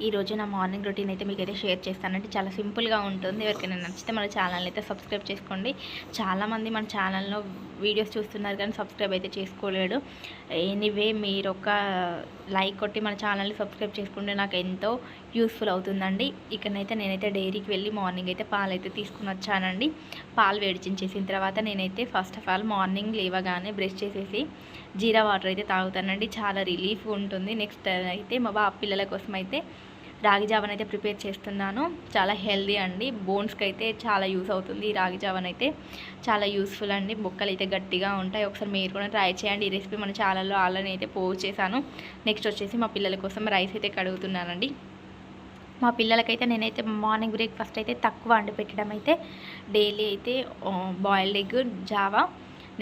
ఈరోజు నా morning routine అయితే మీకు అయితే షేర్ చేస్తానంటే చాలా సింపుల్గా ఉంటుంది. ఎవరికైనా నచ్చితే మన ఛానల్ అయితే సబ్స్క్రైబ్ చేసుకోండి. చాలామంది మన ఛానల్లో వీడియోస్ చూస్తున్నారు కానీ సబ్స్క్రైబ్ అయితే చేసుకోలేడు. ఎనీవే మీరు ఒక లైక్ కొట్టి మన ఛానల్ని సబ్స్క్రైబ్ చేసుకుంటే నాకు ఎంతో యూస్ఫుల్ అవుతుందండి. ఇక్కడనైతే నేనైతే డైరీకి వెళ్ళి మార్నింగ్ అయితే పాలు అయితే తీసుకుని వచ్చానండి. పాలు వేడిచించేసిన తర్వాత నేనైతే ఫస్ట్ ఆఫ్ ఆల్ మార్నింగ్ లేవగానే బ్రష్ చేసేసి జీరా వాటర్ అయితే తాగుతానండి. చాలా రిలీఫ్ ఉంటుంది. నెక్స్ట్ అయితే మా బాబు పిల్లల కోసం అయితే రాగి జావన్ అయితే ప్రిపేర్ చేస్తున్నాను. చాలా హెల్దీ అండి. బోన్స్కి అయితే చాలా యూస్ అవుతుంది ఈ రాగి జావన్ అయితే చాలా యూస్ఫుల్ అండి. బొక్కలు అయితే గట్టిగా ఉంటాయి. ఒకసారి మీరు కూడా ట్రై చేయండి. ఈ రెసిపీ మన ఛానల్లో ఆల్రెడీ అయితే పోస్ట్ చేశాను. నెక్స్ట్ వచ్చేసి మా పిల్లల కోసం రైస్ అయితే కడుగుతున్నానండి. మా పిల్లలకైతే నేనైతే మార్నింగ్ బ్రేక్ఫాస్ట్ అయితే తక్కువ వండి పెట్టడం అయితే డైలీ అయితే బాయిల్డ్ ఎగ్ జావా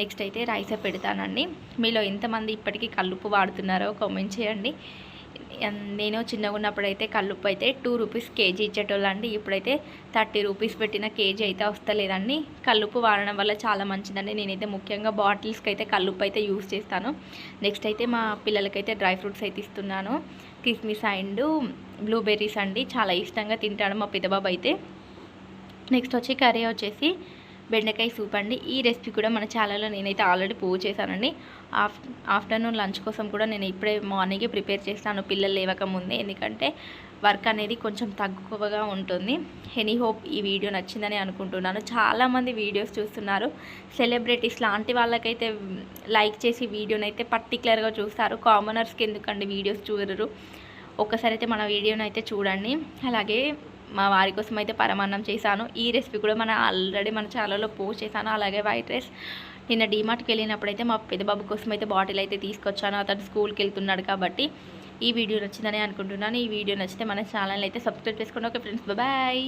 నెక్స్ట్ అయితే రైసే పెడతానండి. మీలో ఎంతమంది ఇప్పటికీ కల్లుప్పు వాడుతున్నారో కామెంట్ చేయండి. నేను చిన్నగా ఉన్నప్పుడు అయితే కల్లుప్పు అయితే టూ రూపీస్ కేజీ ఇచ్చేటోళ్ళండి. ఇప్పుడైతే థర్టీ రూపీస్ పెట్టిన కేజీ అయితే వస్తలేదండి. కల్లుప్పు వాడడం వల్ల చాలా మంచిదండి. నేనైతే ముఖ్యంగా బాటిల్స్కి అయితే కల్లుప్పు అయితే యూస్ చేస్తాను. నెక్స్ట్ అయితే మా పిల్లలకైతే డ్రై ఫ్రూట్స్ అయితే ఇస్తున్నాను. కిస్మిస్ అండ్ బ్లూబెర్రీస్ అండి. చాలా ఇష్టంగా తింటాడు మా పెద్దబాబు అయితే నెక్స్ట్ వచ్చి కర్రీ వచ్చేసి బెండకాయ సూప్ అండి. ఈ రెసిపీ కూడా మన ఛానల్లో నేనైతే ఆల్రెడీ పోస్ట్ చేశానండి. ఆఫ్ ఆఫ్టర్నూన్ లంచ్ కోసం కూడా నేను ఇప్పుడే మార్నింగే ప్రిపేర్ చేస్తాను పిల్లలు లేవక ముందే ఎందుకంటే వర్క్ అనేది కొంచెం తక్కువగా ఉంటుంది. ఎనీ హోప్ ఈ వీడియో నచ్చిందని అనుకుంటున్నాను. చాలామంది వీడియోస్ చూస్తున్నారు. సెలబ్రిటీస్ లాంటి వాళ్ళకైతే లైక్ చేసి వీడియోని అయితే పర్టికులర్గా చూస్తారు. కామనర్స్కి ఎందుకండి వీడియోస్ చూడరు? ఒక్కసారి అయితే మన వీడియోని అయితే చూడండి. అలాగే మా వారి కోసం అయితే పరమాన్నం చేశాను. ఈ రెసిపీ కూడా మన ఆల్రెడీ మన ఛానల్లో పోస్ట్ చేశాను. అలాగే వైట్ రైస్. నిన్న డీమార్ట్కి వెళ్ళినప్పుడైతే మా పెద్దబాబు కోసం అయితే బాటిల్ అయితే తీసుకొచ్చాను. అతను స్కూల్కి వెళ్తున్నాడు కాబట్టి ఈ వీడియో నచ్చిందని అనుకుంటున్నాను. ఈ వీడియో నచ్చితే మన ఛానల్ అయితే సబ్స్క్రైబ్ చేసుకోండి. Okay friends. బాయ్.